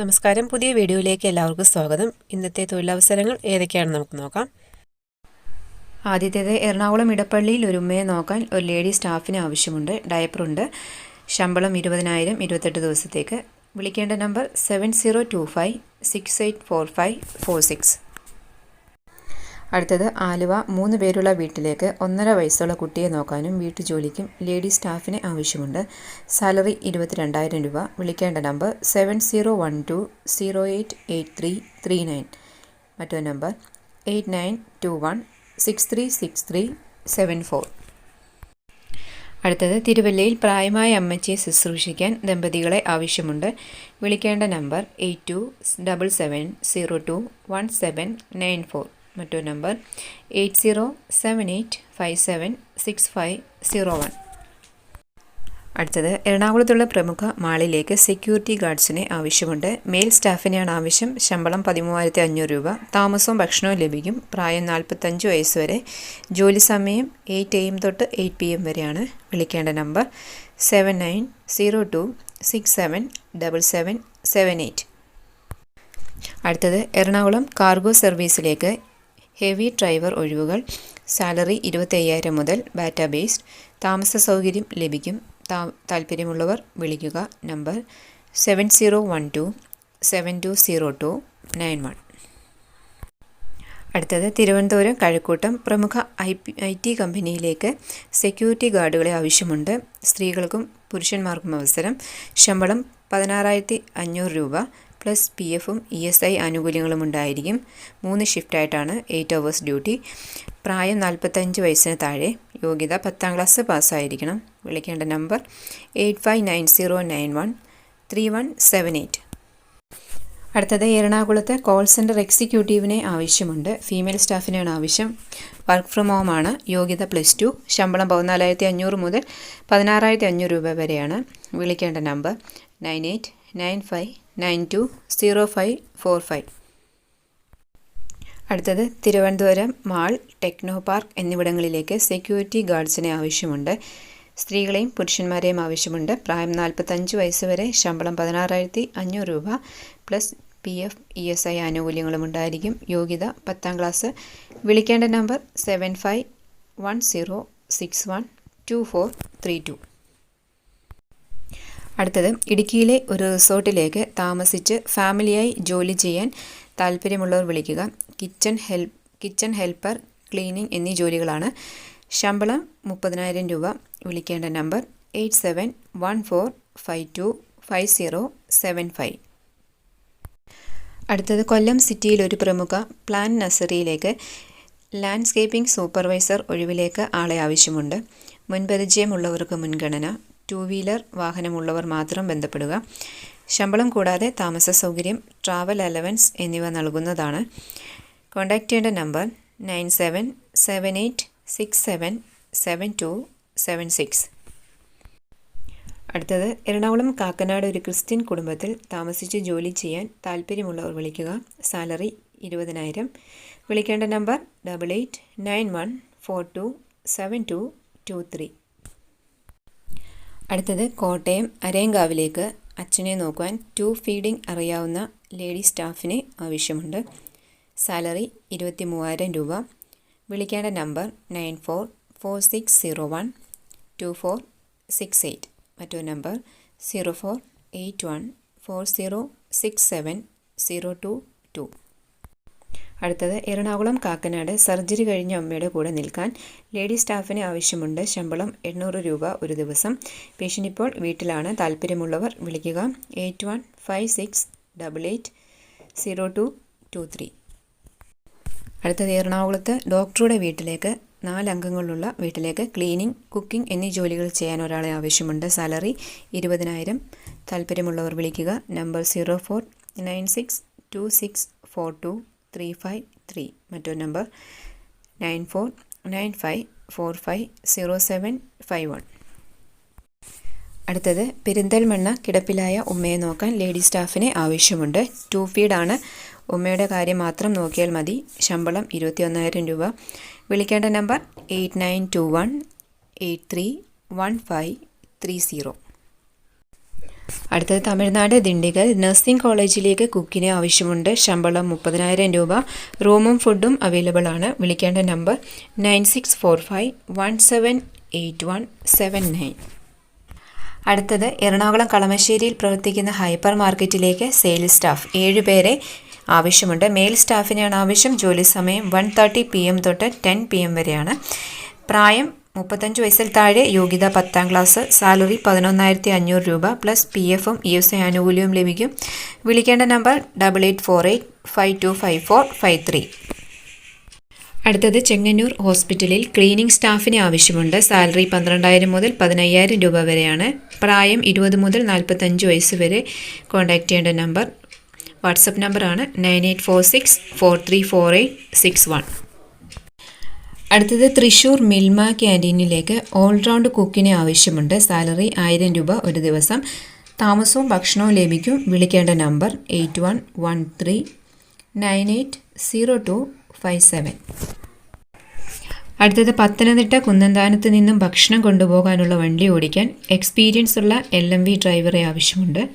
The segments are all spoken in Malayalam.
നമസ്കാരം. പുതിയ വീഡിയോയിലേക്ക് എല്ലാവർക്കും സ്വാഗതം. ഇന്നത്തെ തൊഴിലവസരങ്ങൾ ഏതൊക്കെയാണെന്ന് നമുക്ക് നോക്കാം. ആദ്യത്തേത് എറണാകുളം ഇടപ്പള്ളിയിൽ ഒരു ഉമ്മയെ നോക്കാൻ ഒരു ലേഡി സ്റ്റാഫിന് ആവശ്യമുണ്ട്. ഡയപ്പറുണ്ട് ശമ്പളം ഇരുപതിനായിരം ഇരുപത്തെട്ട് ദിവസത്തേക്ക്. വിളിക്കേണ്ട number seven zero two five six eight four five four six. അടുത്തത് ആലുവ. മൂന്ന് പേരുള്ള വീട്ടിലേക്ക് ഒന്നര വയസ്സുള്ള കുട്ടിയെ നോക്കാനും വീട്ടുജോലിക്കും ലേഡി സ്റ്റാഫിനെ ആവശ്യമുണ്ട്. സാലറി ഇരുപത്തിരണ്ടായിരം രൂപ. വിളിക്കേണ്ട number seven zero one two zero eight eight three three nine. മറ്റൊരു number eight nine two one six three six three seven four. അടുത്തത് തിരുവല്ലയിൽ പ്രായമായ അമ്മച്ചിയെ ശുശ്രൂഷിക്കാൻ ദമ്പതികളെ ആവശ്യമുണ്ട്. വിളിക്കേണ്ട number eight two double seven zero two one seven nine four. മറ്റൊരു number. Eight zero seven eight five seven six five zero one. അടുത്തത് എറണാകുളത്തുള്ള പ്രമുഖ മാളിലേക്ക് സെക്യൂരിറ്റി ഗാർഡ്സിനെ ആവശ്യമുണ്ട്. മെയിൽ സ്റ്റാഫിനെയാണ് ആവശ്യം. ശമ്പളം പതിമൂവായിരത്തി അഞ്ഞൂറ് രൂപ. താമസവും ഭക്ഷണവും ലഭിക്കും. പ്രായം നാൽപ്പത്തഞ്ച് വയസ്സ് വരെ. ജോലി സമയം എയ്റ്റ് എ എം തൊട്ട് എയ്റ്റ് പി എം വരെയാണ് വിളിക്കേണ്ട number. Seven nine zero two six seven double seven seven eight. അടുത്തത് എറണാകുളം കാർഗോ സർവീസിലേക്ക് ഹെവി ഡ്രൈവർ ഒഴിവുകൾ. സാലറി ഇരുപത്തയ്യായിരം മുതൽ ബാറ്റ ബേസ്ഡ്. താമസ സൗകര്യം ലഭിക്കും. താല്പര്യമുള്ളവർ വിളിക്കുക. Number seven zero one two seven two zero two nine one. അടുത്തത് തിരുവനന്തപുരം കഴക്കൂട്ടം പ്രമുഖ ഐ പി ഐ ടി കമ്പനിയിലേക്ക് സെക്യൂരിറ്റി ഗാർഡുകളെ ആവശ്യമുണ്ട്. സ്ത്രീകൾക്കും പുരുഷന്മാർക്കും അവസരം. ശമ്പളം പതിനാറായിരത്തി അഞ്ഞൂറ് രൂപ. പ്ലസ് പി എഫും ഇ എസ് ഐ ആനുകൂല്യങ്ങളും ഉണ്ടായിരിക്കും. മൂന്ന് ഷിഫ്റ്റായിട്ടാണ് എയ്റ്റ് അവേഴ്സ് ഡ്യൂട്ടി പ്രായം നാൽപ്പത്തഞ്ച് വയസ്സിന് താഴെ. യോഗ്യത പത്താം ക്ലാസ് പാസ്സായിരിക്കണം. വിളിക്കേണ്ട number eight five nine zero nine one three one seven eight അടുത്തത് എറണാകുളത്ത് കോൾ സെന്റർ എക്സിക്യൂട്ടീവിനെ ആവശ്യമുണ്ട്. ഫീമെയിൽ സ്റ്റാഫിനെയാണ് ആവശ്യം. വർക്ക് ഫ്രം ഹോം ആണ്. യോഗ്യത പ്ലസ് ടു ശമ്പളം പതിനാലായിരത്തി അഞ്ഞൂറ് മുതൽ പതിനാറായിരത്തി അഞ്ഞൂറ് രൂപ വരെയാണ്. വിളിക്കേണ്ട number nine eight nine five nine two zero five four five. അടുത്തത് തിരുവനന്തപുരം മാൾ ടെക്നോ പാർക്ക് എന്നിവിടങ്ങളിലേക്ക് സെക്യൂരിറ്റി ഗാർഡ്സിനെ ആവശ്യമുണ്ട്. സ്ത്രീകളെയും പുരുഷന്മാരെയും ആവശ്യമുണ്ട്. പ്രായം നാൽപ്പത്തഞ്ച് വയസ്സ് വരെ ശമ്പളം പതിനാറായിരത്തി അഞ്ഞൂറ് രൂപ plus P F E S I ആനുകൂല്യങ്ങളും ഉണ്ടായിരിക്കും. യോഗ്യത പത്താം ക്ലാസ്. വിളിക്കേണ്ട number seven five one zero six one two four three two. അടുത്തത് ഇടുക്കിയിലെ ഒരു റിസോർട്ടിലേക്ക് താമസിച്ച് ഫാമിലിയായി ജോലി ചെയ്യാൻ താല്പര്യമുള്ളവർ വിളിക്കുക. Kitchen help kitchen helper cleaning എന്നീ ജോലികളാണ്. ശമ്പളം മുപ്പതിനായിരം രൂപ. വിളിക്കേണ്ട number eight seven one four five two five zero seven five. അടുത്തത് കൊല്ലം സിറ്റിയിൽ ഒരു പ്രമുഖ പ്ലാൻ നഴ്സറിയിലേക്ക് ലാൻഡ്സ്കേപ്പിംഗ് സൂപ്പർവൈസർ ഒഴിവിലേക്ക് ആളെ ആവശ്യമുണ്ട്. മുൻപരിചയമുള്ളവർക്ക് മുൻഗണന. ടു വീലർ വാഹനമുള്ളവർ മാത്രം ബന്ധപ്പെടുക. ശമ്പളം കൂടാതെ താമസ സൗകര്യം ട്രാവൽ അലവൻസ് എന്നിവ നൽകുന്നതാണ്. കോൺടാക്റ്റ് ചെയ്യേണ്ട number nine seven seven eight six seven seven two seven six. അടുത്തത് എറണാകുളം കാക്കനാട് ഒരു ക്രിസ്ത്യൻ കുടുംബത്തിൽ താമസിച്ച് ജോലി ചെയ്യാൻ താല്പര്യമുള്ളവർ വിളിക്കുക. സാലറി ഇരുപതിനായിരം. വിളിക്കേണ്ട number double eight nine one four two seven two two three അടുത്തത് കോട്ടയം അരയങ്കാവിലേക്ക് അച്ഛനെ നോക്കുവാൻ ടു ഫീഡിംഗ് അറിയാവുന്ന ലേഡി സ്റ്റാഫിനെ ആവശ്യമുണ്ട്. സാലറി ഇരുപത്തി മൂവായിരം രൂപ. വിളിക്കേണ്ട number nine four four six zero one two four six eight. മറ്റൊരു number zero four eight one four zero six seven zero two two. അടുത്തത് എറണാകുളം കാക്കനാട്. സർജറി കഴിഞ്ഞ അമ്മയുടെ കൂടെ നിൽക്കാൻ ലേഡി സ്റ്റാഫിന് ആവശ്യമുണ്ട്. ശമ്പളം എണ്ണൂറ് രൂപ ഒരു ദിവസം. പേഷ്യന്റ് ഇപ്പോൾ വീട്ടിലാണ്. താല്പര്യമുള്ളവർ വിളിക്കുക. Eight one five six double eight zero two two three. അടുത്തത് എറണാകുളത്ത് ഡോക്ടറുടെ വീട്ടിലേക്ക് നാലംഗങ്ങളുള്ള വീട്ടിലേക്ക് ക്ലീനിങ് കുക്കിംഗ് എന്നീ ജോലികൾ ചെയ്യാൻ ഒരാളെ ആവശ്യമുണ്ട്. സാലറി ഇരുപതിനായിരം. താല്പര്യമുള്ളവർ വിളിക്കുക. Number zero four nine six two six four two. Three five three മറ്റൊരു number nine four nine five four five zero seven five one അടുത്തത് പെരിന്തൽമണ്ണ കിടപ്പിലായ ഉമ്മയെ നോക്കാൻ ലേഡി സ്റ്റാഫിനെ ആവശ്യമുണ്ട്. ടു ഫീഡാണ് ഉമ്മയുടെ കാര്യം മാത്രം നോക്കിയാൽ മതി. ശമ്പളം ഇരുപത്തി ഒന്നായിരം രൂപ. വിളിക്കേണ്ട number eight nine two one eight three one five three zero അടുത്തത് തമിഴ്നാട് ദിണ്ടിഗൽ. നഴ്സിംഗ് കോളേജിലേക്ക് കുക്കിനെ ആവശ്യമുണ്ട്. ശമ്പളം മുപ്പതിനായിരം രൂപ. റൂമും ഫുഡും അവൈലബിൾ ആണ്. വിളിക്കേണ്ട number nine six four five one seven eight one seven nine. അടുത്തത് എറണാകുളം കളമശ്ശേരിയിൽ പ്രവർത്തിക്കുന്ന ഹൈപ്പർ മാർക്കറ്റിലേക്ക് സെയിൽസ് സ്റ്റാഫ്. ഏഴ് പേരെ ആവശ്യമുണ്ട്. മെയിൽ സ്റ്റാഫിനെയാണ് ആവശ്യം. ജോലി സമയം വൺ തേർട്ടി പി എം തൊട്ട് ടെൻ പി എം വരെയാണ്. പ്രായം മുപ്പത്തഞ്ച് വയസ്സിൽ താഴെ യോഗ്യത പത്താം ക്ലാസ് സാലറി പതിനൊന്നായിരത്തി അഞ്ഞൂറ് രൂപ പ്ലസ് പി എഫും ഇ എസ് ഐ ആനുകൂല്യവും ലഭിക്കും. വിളിക്കേണ്ട number double eight four eight five two five four five three അടുത്തത് ചെങ്ങന്നൂർ ഹോസ്പിറ്റലിൽ ക്ലീനിംഗ് സ്റ്റാഫിന് ആവശ്യമുണ്ട്. സാലറി പന്ത്രണ്ടായിരം മുതൽ പതിനയ്യായിരം രൂപ വരെയാണ്. പ്രായം ഇരുപത് മുതൽ നാൽപ്പത്തഞ്ച് വയസ്സ് വരെ. കോൺടാക്റ്റ് ചെയ്യേണ്ട നമ്പർ വാട്സപ്പ് നമ്പറാണ് nine eight four six four three four eight six one. അടുത്തത് തൃശ്ശൂർ മിൽമ ക്യാന്റീനിലേക്ക് ഓൾറൗണ്ട് കുക്കിനെ ആവശ്യമുണ്ട്. സാലറി ആയിരം രൂപ ഒരു ദിവസം. താമസവും ഭക്ഷണവും ലഭിക്കും. വിളിക്കേണ്ട number eight one one three nine eight zero two five seven. അടുത്തത് പത്തനംതിട്ട കുന്നന്താനത്ത് നിന്നും ഭക്ഷണം കൊണ്ടുപോകാനുള്ള വണ്ടി ഓടിക്കാൻ എക്സ്പീരിയൻസ് ഉള്ള എൽ എം വി ഡ്രൈവറെ ആവശ്യമുണ്ട്.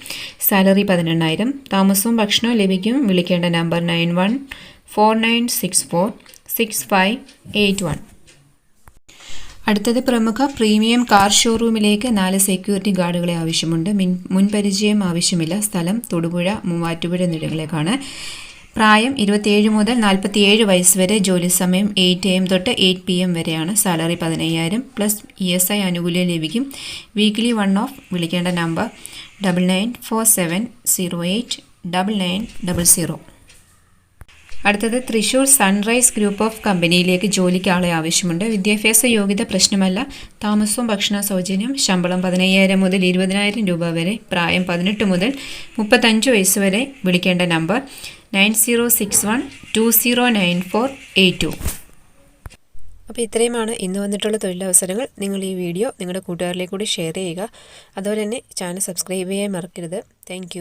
സാലറി പതിനെണ്ണായിരം. താമസവും ഭക്ഷണവും ലഭിക്കും. വിളിക്കേണ്ട number nine one four nine six four. Six five eight one അടുത്തത് പ്രമുഖ പ്രീമിയം കാർ ഷോറൂമിലേക്ക് നാല് സെക്യൂരിറ്റി ഗാർഡുകളെ ആവശ്യമുണ്ട്. മിൻ മുൻപരിചയം ആവശ്യമില്ല. സ്ഥലം തൊടുപുഴ മൂവാറ്റുപുഴ എന്നിടങ്ങളിലേക്കാണ് പ്രായം ഇരുപത്തിയേഴ് മുതൽ നാൽപ്പത്തിയേഴ് വയസ്സ് വരെ. ജോലി സമയം എയ്റ്റ് എ എം തൊട്ട് എയ്റ്റ് പി എം വരെയാണ്. സാലറി പതിനയ്യായിരം പ്ലസ് ഇ എസ് ഐ ആനുകൂല്യം ലഭിക്കും. വീക്ക്ലി വൺ ഓഫ് വിളിക്കേണ്ട number double nine four seven zero eight double nine double zero അടുത്തത് തൃശൂർ സൺറൈസ് ഗ്രൂപ്പ് ഓഫ് കമ്പനിയിലേക്ക് ജോലിക്ക് ആളെ ആവശ്യമുണ്ട്. വിദ്യാഭ്യാസ യോഗ്യത പ്രശ്നമല്ല. താമസവും ഭക്ഷണ സൗജന്യം ശമ്പളം പതിനയ്യായിരം മുതൽ ഇരുപതിനായിരം രൂപ വരെ പ്രായം പതിനെട്ട് മുതൽ മുപ്പത്തഞ്ച് വയസ്സ് വരെ വിളിക്കേണ്ട number nine zero six one two zero nine four eight two. അപ്പോൾ ഇത്രയുമാണ് ഇന്ന് വന്നിട്ടുള്ള തൊഴിലവസരങ്ങൾ. നിങ്ങൾ ഈ വീഡിയോ നിങ്ങളുടെ കൂട്ടുകാരിലേക്ക് കൂടി ഷെയർ ചെയ്യുക. അതുപോലെ തന്നെ ചാനൽ സബ്സ്ക്രൈബ് ചെയ്യാൻ മറക്കരുത്. താങ്ക്